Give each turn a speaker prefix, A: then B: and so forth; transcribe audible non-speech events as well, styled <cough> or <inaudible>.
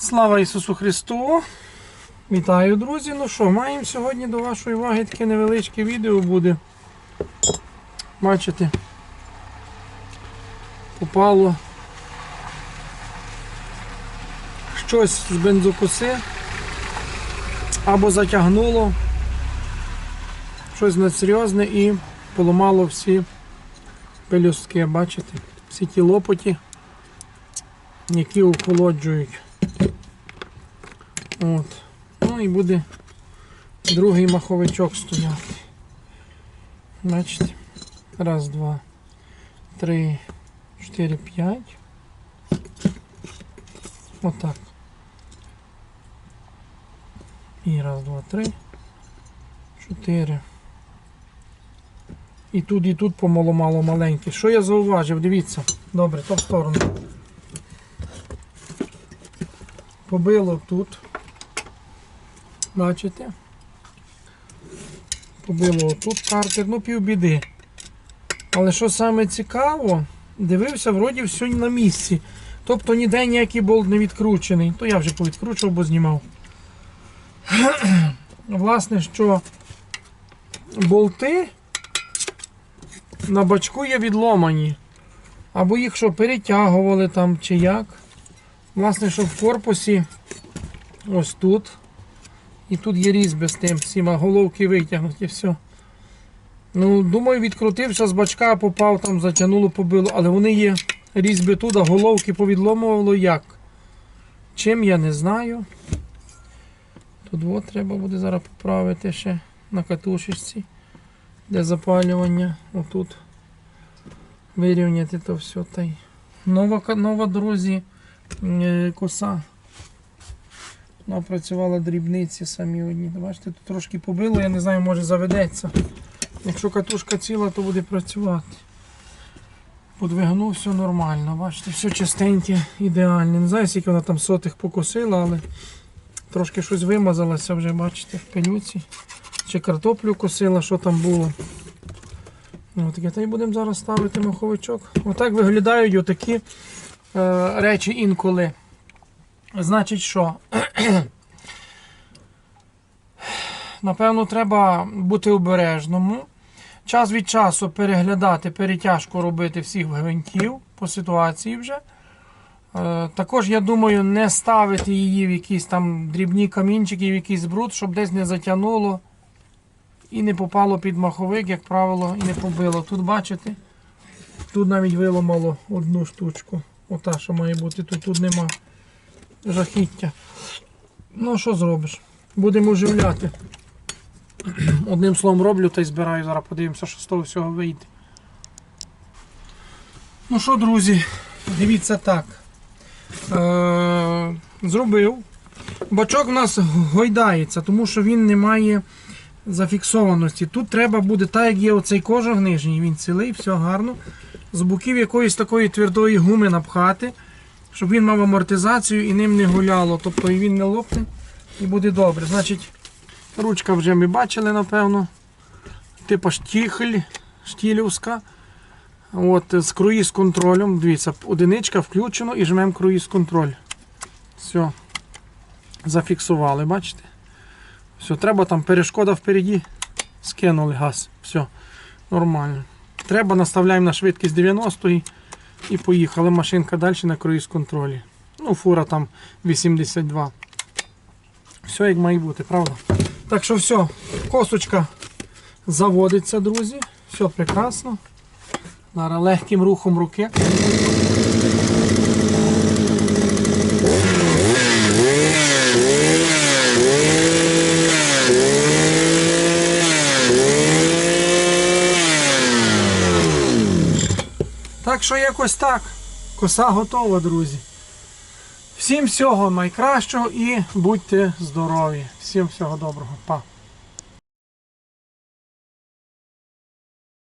A: Слава Ісусу Христу! Вітаю, друзі! Ну що, маємо сьогодні до вашої уваги таке невеличке відео буде. Бачите, попало щось з бензокоси або затягнуло щось надсерйозне і поламало всі пелюстки, бачите? Всі ті лопоті, які охолоджують. От. Ну і буде другий маховичок стояти. Бачите? Раз, два, три, чотири, п'ять. Отак. І раз, два, три, чотири. І тут, і тут помало-мало маленьке. Що я зауважив? Дивіться. Добре, то в сторону. Побило тут. Бачите? Побило тут картер, ну півбіди. Але що саме цікаво, дивився, вроді все на місці. Тобто ніде ніякий болт не відкручений. То я вже повідкручував, бо знімав. <clears throat> Власне, що болти на бачку є відломані. Або їх що перетягували там чи як. Власне, що в корпусі ось тут. І тут є різьби з тим всіма, головки витягнуті, все. Ну, думаю, відкрутився з бачка, попав, там затягнуло, побило, але вони є різьби тут, а головки повідломувало як. Чим я не знаю. Тут от треба буде зараз поправити ще на катушечці, де запалювання. Отут. Вирівняти то все. Та й. Нова, нова, друзі, е, коса. Вона працювала дрібниці самі одні. Бачите, тут трошки побило, я не знаю, може заведеться. Якщо катушка ціла, то буде працювати. Подвигнув, все нормально. Бачите, все чистеньке, ідеальне. Не знаю, скільки вона там сотих покосила, але трошки щось вимазалося вже, бачите, в пилюці. Чи картоплю косила, що там було. Ну, таке, та й будемо зараз ставити маховичок. Отак виглядають отакі е, речі інколи. Значить, що? Напевно, треба бути обережному. Час від часу переглядати, перетяжку робити всіх гвинтів по ситуації вже. Е, також, я думаю, не ставити її в якісь там дрібні камінчики, в якийсь бруд, щоб десь не затягнуло і не попало під маховик, як правило, і не побило. Тут бачите, тут навіть виламало одну штучку. Ота, що має бути, тут, тут нема жахіття. Ну, що зробиш? Будемо оживляти. Одним словом роблю та й збираю. Зараз подивимося, що з того всього вийде. Ну що, друзі, дивіться так. Е- зробив. Бачок у нас гойдається, тому що він не має зафіксованості. Тут треба буде, так як є оцей кожух нижній, він цілий, все гарно. З боків якоїсь такої твердої гуми напхати щоб він мав амортизацію і ним не гуляло. Тобто і він не лопне і буде добре. Значить, ручка вже ми бачили, напевно. Типа штіхель, штілівська. От, з круїз контролем. Дивіться, одиничка включено і жмемо круїз контроль. Все. Зафіксували, бачите? Все, треба там перешкода впереді. Скинули газ. Все, нормально. Треба, наставляємо на швидкість 90 і і поїхали. Машинка далі на круїз контролі. Ну, фура там 82. Все як має бути, правда? Так що все, косочка заводиться, друзі. Все прекрасно. Зараз легким рухом руки. Так що якось так. Коса готова, друзі. Всім всього найкращого і будьте здорові. Всім всього доброго. Па.